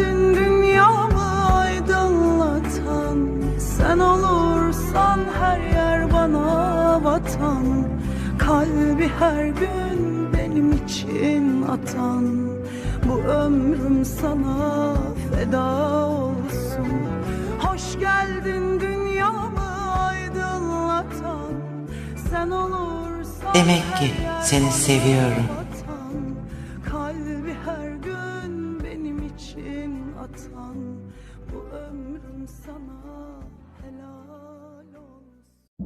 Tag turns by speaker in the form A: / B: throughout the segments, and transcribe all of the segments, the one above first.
A: geldin dünyamı aydınlatan Sen olursan her yer bana vatan. Kalbi her gün benim için atan Bu ömrüm sana feda olsun. Hoş geldin dünyamı aydınlatan Sen olursan
B: Demek ki seni seviyorum.
A: Kalbi her gün atan Bu ömrüm sana helal olsun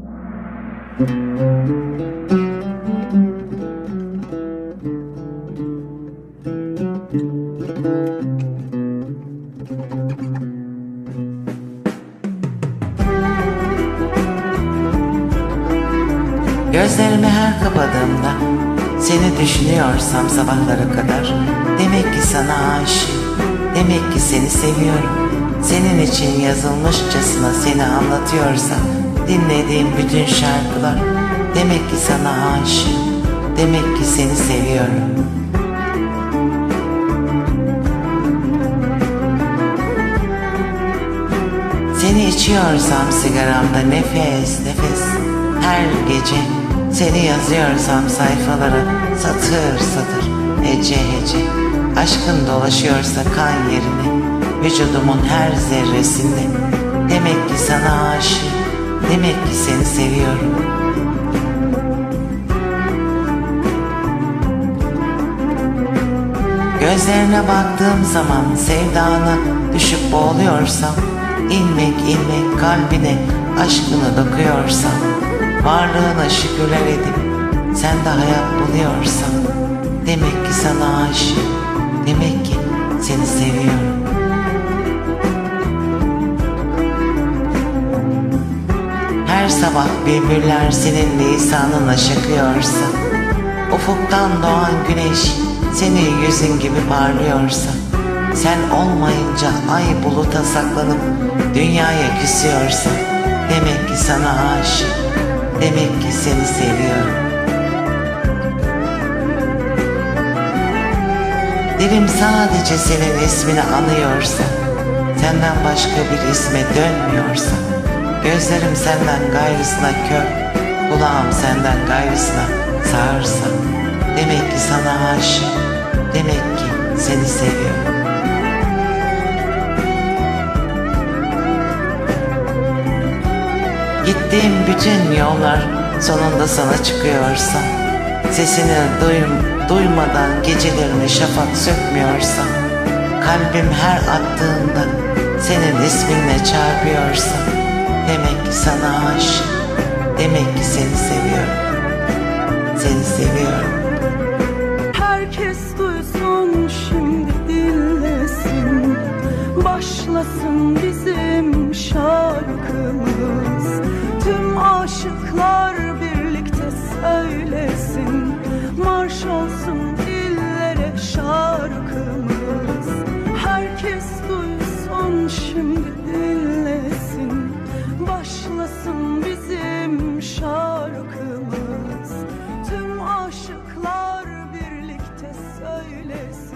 B: Gözlerimi her kapadığımda seni düşünüyorsam sabahlara kadar demek ki sana aşığım. Demek ki seni seviyorum. Senin için yazılmışçasına seni anlatıyorsa dinlediğim bütün şarkılar demek ki sana aşığım. Demek ki seni seviyorum. Seni içiyorsam sigaramda nefes nefes her gece Seni yazıyorsam sayfalara satır satır hece hece Aşkın dolaşıyorsa kan yerine vücudumun her zerresinde. Demek ki sana aşığım demek ki seni seviyorum. Gözlerine baktığım zaman sevdana düşüp boğuluyorsam inmek inmek kalbine aşkını dokuyorsam Varlığına şükürler edip sen de hayat buluyorsan Demek ki sana aşığım demek ki seni seviyorum. Her sabah bülbüller senin lisanına şakıyorsa Ufuktan doğan güneş senin yüzün gibi parlıyorsa Sen olmayınca ay buluta saklanıp dünyaya küsüyorsa Demek ki sana aşık, demek ki seni seviyorum Dilim sadece senin ismini anıyorsa Senden başka bir isme dönmüyorsa Gözlerim senden gayrısına kör Kulağım senden gayrısına sağırsa Demek ki sana aşık Demek ki seni seviyorum. Gittiğim bütün yollar sonunda sana çıkıyorsa Sesini duyum, duymadan gecelerimi şafak sökmüyorsa Kalbim her attığında senin isminle çarpıyorsa Demek ki sana aşık Demek ki seni seviyorum. Seni seviyorum.
A: Herkes duysun şimdi dinlesin. Başlasın bizim şarkımız happiness